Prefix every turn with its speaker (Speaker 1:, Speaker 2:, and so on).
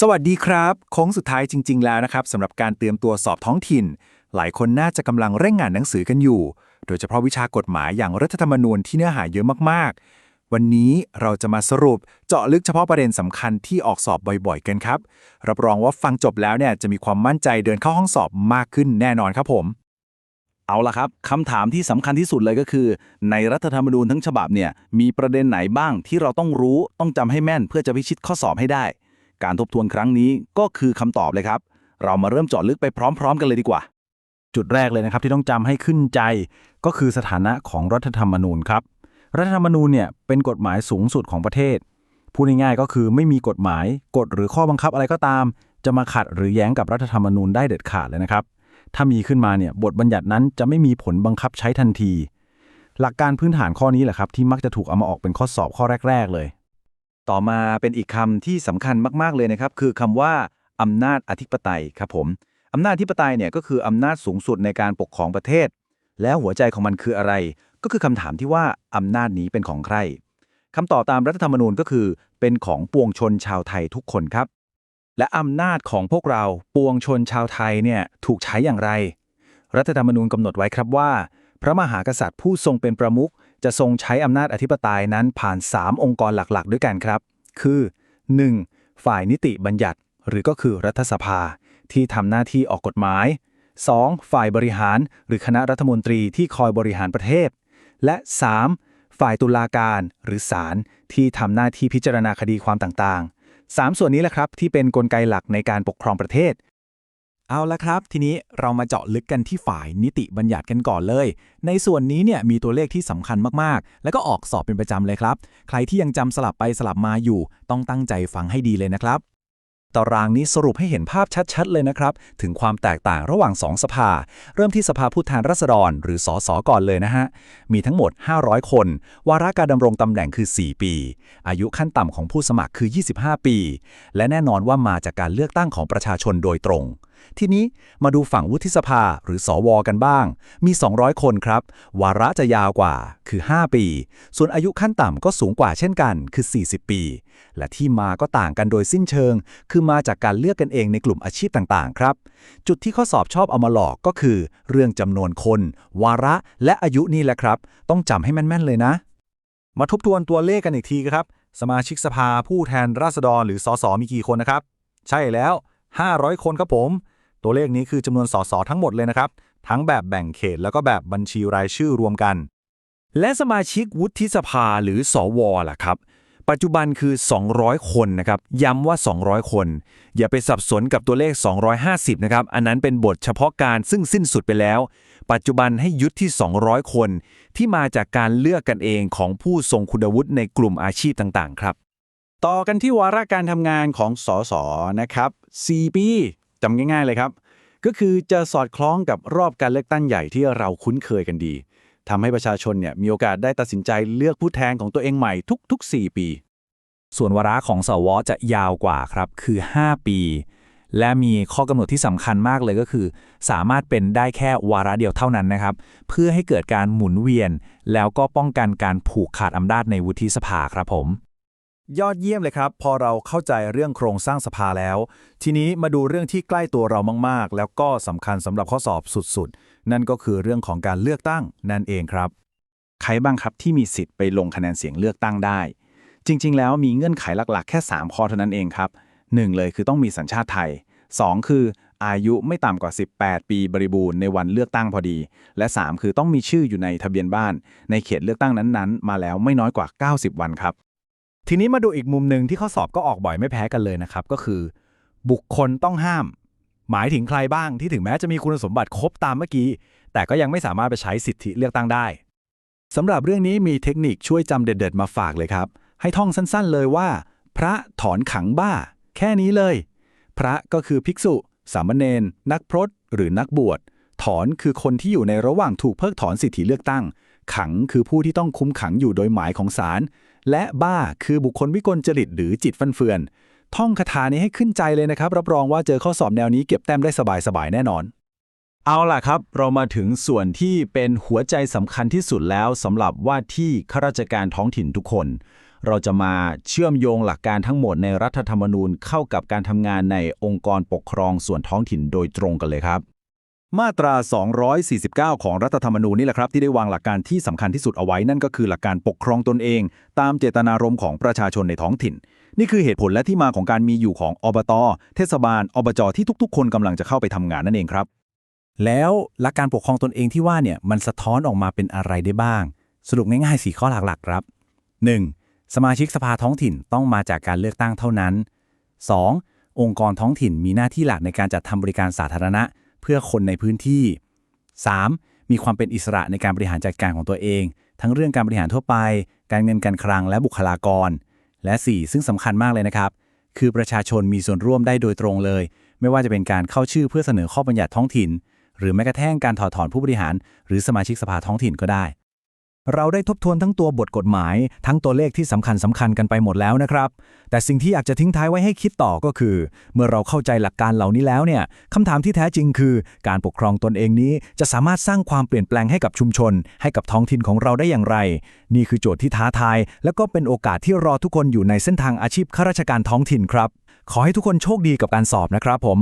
Speaker 1: สวัสดีครับโค้งสุดท้ายจริง ๆ แล้วนะครับสำหรับการเตรียมตัวสอบท้องถิ่น หลายคนน่าจะกำลังเร่งงานหนังสือกันอยู่ โดยเฉพาะวิชากฎหมายอย่างรัฐธรรมนูญที่เนื้อหาเยอะมากๆ วันนี้เราจะมาสรุปเจาะลึกเฉพาะประเด็นสำคัญที่ออกสอบบ่อยๆ กันครับ รับรองว่าฟังจบแล้วเนี่ยจะมีความมั่นใจเดินเข้าห้องสอบมากขึ้นแน่นอนครับผม
Speaker 2: เอาละครับคำถามที่สำคัญที่สุดเลยก็คือ ในรัฐธรรมนูญทั้งฉบับเนี่ยมีประเด็นไหนบ้างที่เราต้องรู้ต้องจำให้แม่นเพื่อจะพิชิตข้อสอบให้ได้ การทบทวนครั้งนี้ก็คือคำตอบเลยครับ เรามาเริ่มเจาะลึกไปพร้อม ๆ กันเลยดีกว่า
Speaker 3: จุดแรกเลยนะครับที่ต้องจำให้ขึ้นใจ ก็คือสถานะของรัฐธรรมนูญครับ รัฐธรรมนูญเนี่ยเป็นกฎหมายสูงสุดของประเทศ พูดง่ายๆก็คือไม่มีกฎหมาย กฎหรือข้อบังคับอะไรก็ตาม จะมาขัดหรือแย้งกับรัฐธรรมนูญได้เด็ดขาดเลยนะครับ ถ้ามีขึ้นมาเนี่ยบทบัญญัตินั้นจะไม่มีผลบังคับใช้ทันที หลักการพื้นฐานข้อนี้แหละครับที่มักจะถูกเอามาออกเป็นข้อสอบข้อแรก ๆ เลย
Speaker 2: ต่อมาเป็นอีกคำที่สำคัญมาก ๆ เลยนะครับ คือคำว่าอำนาจอธิปไตยครับผมอำนาจอธิปไตยเนี่ยก็คืออำนาจสูงสุดในการปกครองประเทศ แล้วหัวใจของมันคืออะไร ก็คือคำถามที่ว่าอำนาจนี้เป็นของใครคำตอบตามรัฐธรรมนูญก็คือ เป็นของปวงชนชาวไทยทุกคนครับ และอำนาจของพวกเราปวงชนชาวไทยเนี่ยถูกใช้อย่างไร รัฐธรรมนูญกำหนดไว้ครับว่า พระมหากษัตริย์ผู้ทรงเป็นประมุข จะทรงใช้อำนาจอธิปไตยนั้นผ่าน 3 องค์กรหลักๆ ด้วยกันครับ คือ 1. ฝ่ายนิติบัญญัติ หรือก็คือรัฐสภา ที่ทำหน้าที่ออกกฎหมาย 2. ฝ่ายบริหารหรือคณะรัฐมนตรีที่คอยบริหารประเทศ และ 3. ฝ่ายตุลาการหรือศาลที่ทำหน้าที่พิจารณาคดีความต่างๆ 3 ส่วนนี้แหละครับที่เป็นนกลไกหลักในการปกครองประเทศ
Speaker 1: เอาละครับ ทีนี้เรามาเจาะลึกกันที่ฝ่ายนิติบัญญัติกันก่อนเลย ในส่วนนี้เนี่ยมีตัวเลขที่สำคัญมากๆ แล้วก็ออกสอบเป็นประจำเลยครับ ใครที่ยังจำสลับไปสลับมาอยู่ ต้องตั้งใจฟังให้ดีเลยนะครับ ตารางนี้สรุปให้เห็นภาพชัด ๆ เลยนะครับ ถึงความแตกต่างระหว่าง 2 สภา เริ่มที่สภาผู้แทนราษฎร หรือสสก่อนเลยนะฮะ มีทั้งหมด 500 คน วาระการดำรงตำแหน่งคือ 4 ปี อายุขั้นต่ำของผู้สมัครคือ 25 ปี และแน่นอนว่ามาจากการเลือกตั้งของประชาชนโดยตรงทีนี้มาดูฝั่งวุฒิสภาหรือสวกันบ้าง มี 200 คนครับ วาระจะยาวกว่าคือ 5 ปี ส่วนอายุขั้นต่ำก็สูงกว่าเช่นกันคือ 40 ปี และที่มาก็ต่างกันโดยสิ้นเชิง คือมาจากการเลือกกันเองในกลุ่มอาชีพต่างๆ ครับ จุดที่ข้อสอบชอบเอามาหลอกก็คือ เรื่องจำนวนคน วาระและอายุนี่แหละครับ ต้องจำให้แม่นๆเลยนะ มาทบทวนตัวเลขกันอีกทีครับ สมาชิกสภาผู้แทนราษฎรหรือสสมีกี่คนนะครับ ใช่แล้ว 500 คนครับผม ตัวเลขนี้คือจำนวนสสทั้งหมดเลยนะครับ ทั้งแบบแบ่งเขตแล้วก็แบบบัญชีรายชื่อรวมกัน และสมาชิกวุฒิสภาหรือสวล่ะครับ ปัจจุบันคือ 200 คนนะครับ ย้ำว่า 200 คน อย่าไปสับสนกับตัวเลข 250 นะครับ อันนั้นเป็นบทเฉพาะการซึ่งสิ้นสุดไปแล้ว ปัจจุบันให้ยึดที่ 200 คน ที่มาจากการเลือกกันเองของผู้ทรงคุณวุฒิในกลุ่มอาชีพต่างๆ ครับ
Speaker 3: ต่อกันที่วาระการทำงานของสสนะครับ 4 ปีจำง่าย ๆ เลยครับ ก็คือจะสอดคล้องกับรอบการเลือกตั้งใหญ่ที่เราคุ้นเคยกันดีทำให้ประชาชนเนี่ยมีโอกาสได้ตัดสินใจเลือกผู้แทนของตัวเองใหม่ทุกๆ 4 ปี
Speaker 1: ส่วนวาระของสวจะยาวกว่าครับ คือ 5 ปี และมีข้อกำหนดที่สำคัญมากเลยก็คือ สามารถเป็นได้แค่วาระเดียวเท่านั้นนะครับ เพื่อให้เกิดการหมุนเวียน แล้วก็ป้องกันการผูกขาดอำนาจในวุฒิสภาครับผม ยอดเยี่ยมเลยครับ พอเราเข้าใจเรื่องโครงสร้างสภาแล้ว ทีนี้มาดูเรื่องที่ใกล้ตัวเรามาก ๆ แล้วก็สำคัญสำหรับข้อสอบสุด ๆ นั่นก็คือเรื่องของการเลือกตั้งนั่นเองครับ
Speaker 3: ใครบ้างครับที่มีสิทธิ์ไปลงคะแนนเสียงเลือกตั้งได้ จริง ๆ แล้วมีเงื่อนไขหลัก ๆ แค่ 3 ข้อเท่านั้นเองครับ 1 เลยคือต้องมีสัญชาติไทย 2 คืออายุไม่ต่ำกว่า 18 ปีบริบูรณ์ในวันเลือกตั้งพอดี และ 3 คือต้องมีชื่ออยู่ในทะเบียนบ้าน ในเขตเลือกตั้งนั้นๆ มาแล้วไม่น้อยกว่า 90 วันครับ
Speaker 1: ทีนี้มาดูอีกมุมหนึ่งที่ข้อสอบก็ออกบ่อยไม่แพ้กันเลยนะครับ ก็คือ บุคคลต้องห้าม หมายถึงใครบ้างที่ถึงแม้จะมีคุณสมบัติครบตามเมื่อกี้ แต่ก็ยังไม่สามารถไปใช้สิทธิเลือกตั้งได้สำหรับเรื่องนี้มีเทคนิคช่วยจำเด็ด ๆ มาฝากเลยครับ ให้ท่องสั้นๆเลยว่า พระถอนขังบ้า แค่นี้เลย พระก็คือภิกษุ สามเณรนักพรตหรือนักบวช ถอนคือคนที่อยู่ในระหว่างถูกเพิกถอนสิทธิเลือกตั้ง ขังคือผู้ที่ต้องคุมขังอยู่โดยหมายของศาล และบ้าคือบุคคลวิกลจริตหรือจิตฟันเฟือน ท่องคาถานี้ให้ขึ้นใจเลยนะครับ รับรองว่าเจอข้อสอบแนวนี้เก็บแต้มได้สบายๆแน่นอน
Speaker 3: เอาล่ะครับ เรามาถึงส่วนที่เป็นหัวใจสำคัญที่สุดแล้วสำหรับว่าที่ข้าราชการท้องถิ่นทุกคน
Speaker 2: เราจะมาเชื่อมโยงหลักการทั้งหมดในรัฐธรรมนูญเข้ากับการทำงานในองค์กรปกครองส่วนท้องถิ่นโดยตรงกันเลยครับ มาตรา 249 ของรัฐธรรมนูญนี่แหละครับ ที่ได้วางหลักการที่สำคัญที่สุดเอาไว้นั่นก็คือหลักการปกครองตนเอง ตามเจตนารมณ์ของประชาชนในท้องถิ่น นี่คือเหตุผลและที่มาของการมีอยู่ของอบต เทศบาล อบจที่ทุกๆ คนกำลังจะเข้าไปทำงานนั่นเองครับ
Speaker 3: แล้วหลักการปกครองตนเองที่ว่าเนี่ยมันสะท้อนออกมาเป็นอะไรได้บ้าง สรุปง่ายๆ4ข้อหลักๆครับ 1. สมาชิกสภาท้องถิ่นต้องมาจากการเลือกตั้งเท่านั้น 2. องค์กรท้องถิ่นมีหน้าที่หลักในการจัดทำบริการสาธารณะ เพื่อคนในพื้นที่ 3. มีความเป็นอิสระในการบริหารจัดการของตัวเอง ทั้งเรื่องการบริหารทั่วไป การเงินการคลังและบุคลากร และ 4 ซึ่งสำคัญมากเลยนะครับ คือประชาชนมีส่วนร่วมได้โดยตรงเลย ไม่ว่าจะเป็นการเข้าชื่อเพื่อเสนอข้อบัญญัติท้องถิ่น หรือแม้กระทั่งการถอดถอนผู้บริหาร หรือสมาชิกสภาท้องถิ่นก็ได้
Speaker 1: เราได้ทบทวนทั้งตัวบทกฎหมาย ทั้งตัวเลขที่สำคัญสำคัญกันไปหมดแล้วนะครับ แต่สิ่งที่อยากจะทิ้งท้ายไว้ให้คิดต่อก็คือ เมื่อเราเข้าใจหลักการเหล่านี้แล้วเนี่ยคำถามที่แท้จริงคือ การปกครองตนเองนี้จะสามารถสร้างความเปลี่ยนแปลงให้กับชุมชน ให้กับท้องถิ่นของเราได้อย่างไร นี่คือโจทย์ที่ท้าทาย และก็เป็นโอกาสที่รอทุกคนอยู่ในเส้นทางอาชีพข้าราชการท้องถิ่นครับ ขอให้ทุกคนโชคดีกับการสอบนะครับผม